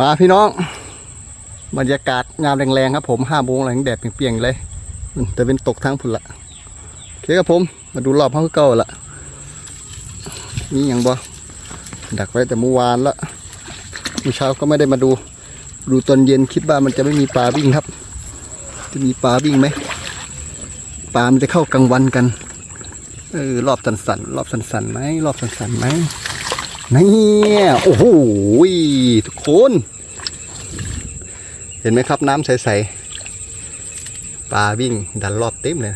มาพี่น้อง บรรยากาศงามแรงๆครับผมห้าโมงแรงแดดเปรียงๆเลยแต่เป็นตกทางพุ่นละโอเคครับผม มาดูรอบห้องเก่าละนี่ยังบ่ดักไว้แต่เมื่อวานละเมื่อเช้าก็ไม่ได้มาดู ดูตอนเย็นคิดว่ามันจะไม่มีปลาวิ่งครับ จะมีปลาวิ่งไหมปลามันจะเข้ากลางวันกันเออรอบสันๆรอบสันๆไหมรอบสันๆไหม นี่โอ้โหทุกคน เห็นไหมครับน้ำใสๆปลาวิ่งดันรอบเต็มเลย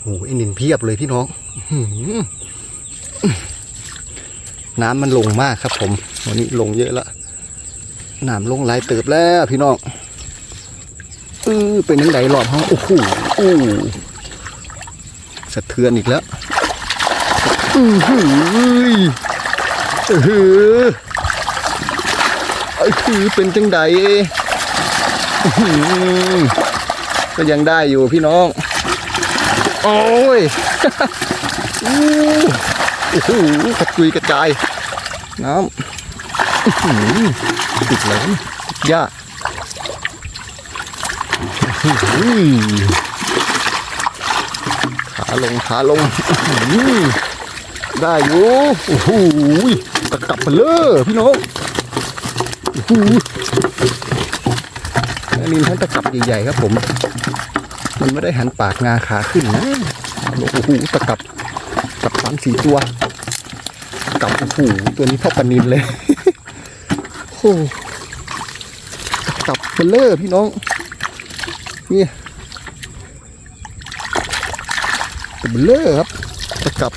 โอ้โหอ้นินเพียบเลยพี่น้องน้ำมันลงมากครับ ผมวันนี้ลงเยอะแล้วน้ำลงหลายเติบแล้วพี่น้องเออเป็นยังไงรอบห้องโอ้โหอู้สะเทือนอีกแล้วอือหือ เออเอคือเป็นจังใดอื้อหือก็ยังได้อยู่พี่น้อง โอ้ยโอ้โหกระจุยกระจาย น้ำติดเลยติดหญ้าอื้อหือขาลงขาลงอ ได้อยู่โอ้โหตะกลับไปเลยพี่น้องโอ้โหอันนี้ท่านตะกลับใหญ่ๆครับผม มันไม่ได้หันปากงาขาขึ้นนะโอ้โหตะกลับกับสามสี่ตัวกับโอ้โหตัวนี้เท่าปนินเลยโอ้โหตะกลับเบลเลอร์พี่น้องเนี่ยตัวเบลเลอร์ครับตะกลับ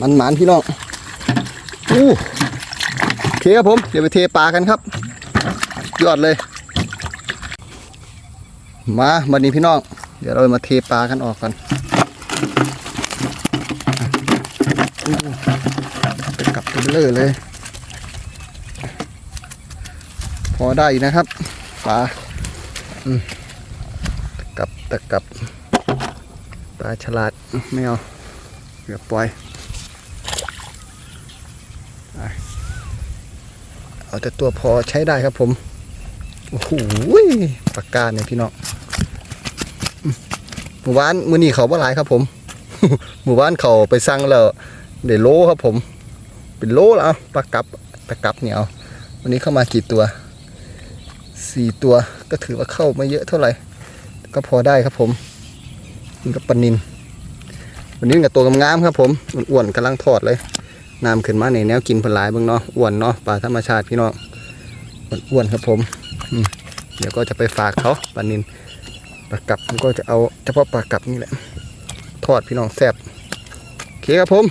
มันหมานพี่น้องอู้โอเคครับผม เดี๋ยวไปเทปลากันครับ ยอดเลย มาบันนี้พี่น้อง เดี๋ยวเรามาเทปลากันออกกันอู้ไปกลับตัวเบลอเลย พอได้นะครับปลาตะกลับตะกลับ ปลาฉลาดไม่เอาเดี๋ยวปล่อยไปเอาแต่ตัวพอใช้ได้ครับผม โอ้โหปากกาเนี่ยพี่น้องอืมหมู่บ้านมือนี้เขาบ่หลายครับผม หมู่บ้านเขาไปสั่งแล้วเดี๋ยวโลครับผม เป็นโลแล้วเอาปลากับปลากับเนี่ยเอาวันนี้เข้ามากี่ตัวสี่ตัวก็ถือว่าเข้าไม่เยอะเท่าไหร่ ก็พอได้ครับผม นี่ก็ปลานินวันนี้กับตัวงามครับผมอ้วนกำลังทอดเลยน้ำขึ้นมาในแนวกินผลหลายเบ้างเนาะอ้วนเนาะปลาธรรมชาติพี่น้องอ้วนครับผมเดี๋ยวก็จะไปฝากเขาปลานินปลากับก็จะเอาเฉพาะปลากับนี่แหละ ทอดพี่น้องแซ่บโอเคครับผม